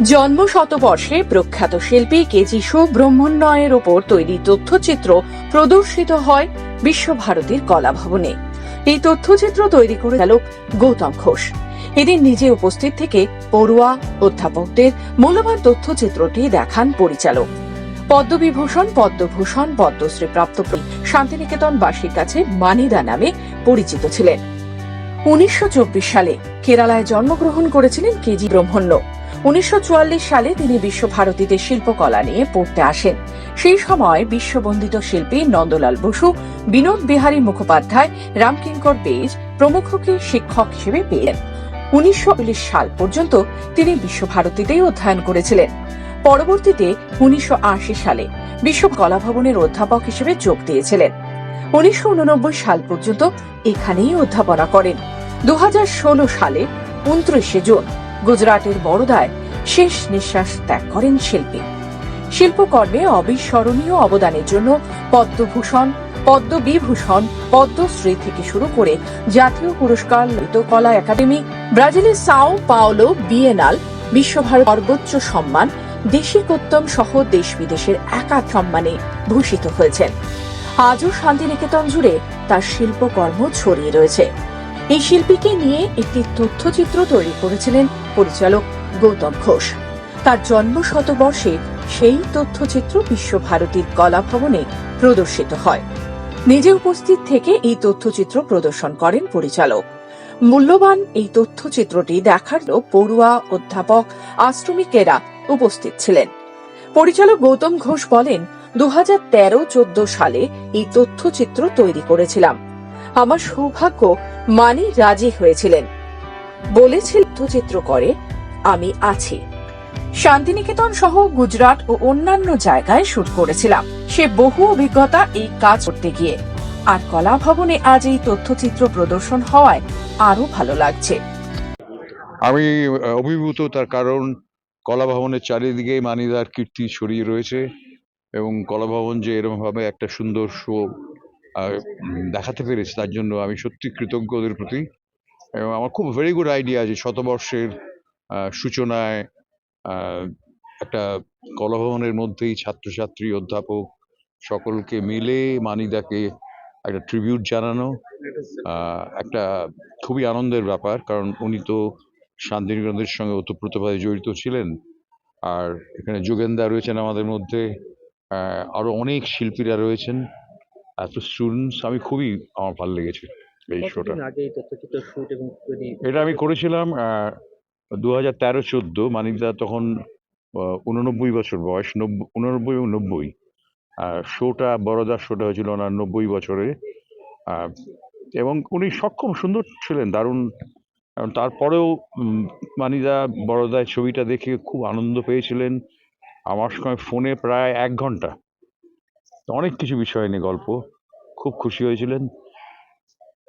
জন্ম শতবর্ষে প্রখ্যাত শিল্পী কেজি সুব্রহ্মণ্যয়ের ওপর তৈরি তথ্যচিত্র প্রদর্শিত হয় বিশ্বভারতীর কলা ভবনে এই তথ্যচিত্র তৈরি করে গেল গৌতম ঘোষ। এদিন নিজে উপস্থিত থেকে পড়ুয়া অধ্যাপকদের মূল্যবান তথ্যচিত্রটি দেখান পরিচালক। পদ্মবিভূষণ, পদ্মভূষণ পদ্মশ্রী প্রাপ্ত শান্তিনিকেতনবাসীর কাছে মানিদা নামে পরিচিত ছিলেন। উনিশশো চব্বিশ সালে কেরালায় জন্মগ্রহণ করেছিলেন কেজি ব্রহ্মণ্য। উনিশশো চুয়াল্লিশ সালে তিনি বিশ্বভারতীতে শিল্পকলা নিয়ে পড়তে আসেন। সেই সময় বিশ্ববন্দিত শিল্পী নন্দলাল বসু, বিনোদ বিহারী মুখোপাধ্যায়, রামকিঙ্কর বেজ প্রমুখকে শিক্ষক হিসেবে পেলেন উনিশশো সাল পর্যন্ত তিনি বিশ্বভারতীতেই অধ্যয়ন করেছিলেন। পরবর্তীতে উনিশশো আশি সালে বিশ্ব কলা ভবনের অধ্যাপক হিসেবে যোগ দিয়েছিলেন। উনিশশো উননব্বই সাল পর্যন্ত এখানেই অধ্যাপনা করেন। দুই হাজার ষোলো সালে উনত্রিশে জুন গুজরাটের বড়োদায় শেষ নিঃশ্বাস ত্যাগ করেন শিল্পী। শিল্পকর্মে অবিস্মরণীয় অবদানের জন্য পদ্মভূষণ, পদ্মবিভূষণ, পদ্মশ্রী থেকে শুরু করে জাতীয় পুরস্কার ললিত কলা একাডেমি, ব্রাজিলের সাও পাওলো বিয়েনাল বিশ্বভারত সর্বোচ্চ সম্মান, দেশিকোত্তম সহ দেশ বিদেশের একাধ সম্মানে ভূষিত হয়েছেন। আজও শান্তিনিকেতন জুড়ে তার শিল্পকর্ম ছড়িয়ে রয়েছে। এই শিল্পীকে নিয়ে একটি তথ্যচিত্র তৈরি করেছিলেন পরিচালক গৌতম ঘোষ। তার জন্ম শতবর্ষে সেই তথ্যচিত্র বিশ্বভারতীর কলা ভবনে প্রদর্শিত হয়। নিজে উপস্থিত থেকে এই তথ্যচিত্র প্রদর্শন করেন পরিচালক। মূল্যবান এই তথ্যচিত্রটি দেখার পড়ুয়া, অধ্যাপক, আশ্রমিকেরা উপস্থিত ছিলেন। পরিচালক গৌতম ঘোষ বলেন দু হাজার তেরো, চোদ্দ সালে এই তথ্যচিত্র তৈরি করেছিলাম। আমার সৌভাগ্য মানি রাজি হয়েছিলেন। বলেছিল চিত্র করে, আমি আছি। শান্তিনিকেতন সহ গুজরাট ও অন্যান্য জায়গায় শুট করেছিলাম। সে বহু অভিজ্ঞতা এই কাজ করতে গিয়ে। আর কলা ভবনে আজ এই তথ্যচিত্র প্রদর্শন হওয়ায় আরও ভালো লাগছে। আমি অভিভূত তার কারণ কলা ভবনের চারিদিকে মানিদার কীর্তি ছড়িয়ে রয়েছে এবং কলা ভবন যে এরকমভাবে একটা সুন্দর শো দেখাতে পেরেছে, তার জন্য আমি সত্যি কৃতজ্ঞদের প্রতি এবং আমার খুব ভেরি গুড আইডিয়া যে শতবর্ষের সূচনায় একটা কলা ভবনের মধ্যেই ছাত্রছাত্রী অধ্যাপক সকলকে মিলে মানিদাকে একটা ট্রিবিউট জানানো একটা খুবই আনন্দের ব্যাপার। কারণ উনি তো শান্তিনিকেতনের সঙ্গে ওতপ্রোতভাবে জড়িত ছিলেন। আর এখানে যোগেন্দা রয়েছেন আমাদের মধ্যে আহ, আরও অনেক শিল্পীরা রয়েছেন এত স্টুডেন্টস আমি খুবই আমার ভালো লেগেছে। এই শোটা আগে তথ্যচিত্র শুট এবং এটা আমি করেছিলাম দু হাজার তেরো চোদ্দ মানিকদা তখন উননব্বই বছর বয়স নব্বই উননব্বই এবং নব্বই। শোটা বড়দার শোটা হয়েছিল ওনার নব্বই বছরে। এবং উনি সক্ষম সুন্দর ছিলেন দারুণ। এবং তারপরেও মানিদা বড়দায় ছবিটা দেখে খুব আনন্দ পেয়েছিলেন। আমার সঙ্গে ফোনে প্রায় এক ঘণ্টা। অনেক কিছু বিষয় নিয়ে গল্প। খুব খুশি হয়েছিলেন।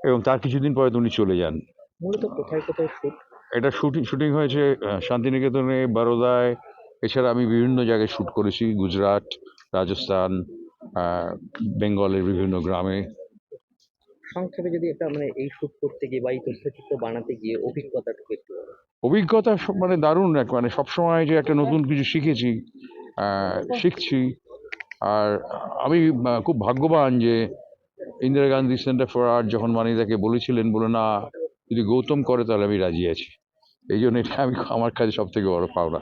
এবং তার কিছুদিন পরে উনি চলে যান। মূলত কোথায় কোথায় শুট এটা শুটিং শুটিং হয়েছে শান্তিনিকেতনে বারোদায়। এছাড়া আমি বিভিন্ন জায়গায় শ্যুট করেছি গুজরাট রাজস্থান বেঙ্গলের বিভিন্ন গ্রামে। সংক্ষেপে যদি একটা মানে এই শুট করতে গিয়ে বা এই তথ্যচিত্র বানাতে গিয়ে অভিজ্ঞতাটুকু একটু অভিজ্ঞতা মানে দারুণ এক মানে সবসময় যে একটা নতুন কিছু শিখেছি শিখছি। আর আমি খুব ভাগ্যবান যে Indira Gandhi centre for art যখন মানিদাকে বলেছিলেন, বলে, না, যদি গৌতম করে তাহলে আমি রাজি আছি। এই জন্য এটা আমি আমার কাছে সব থেকে বড় পাওনা।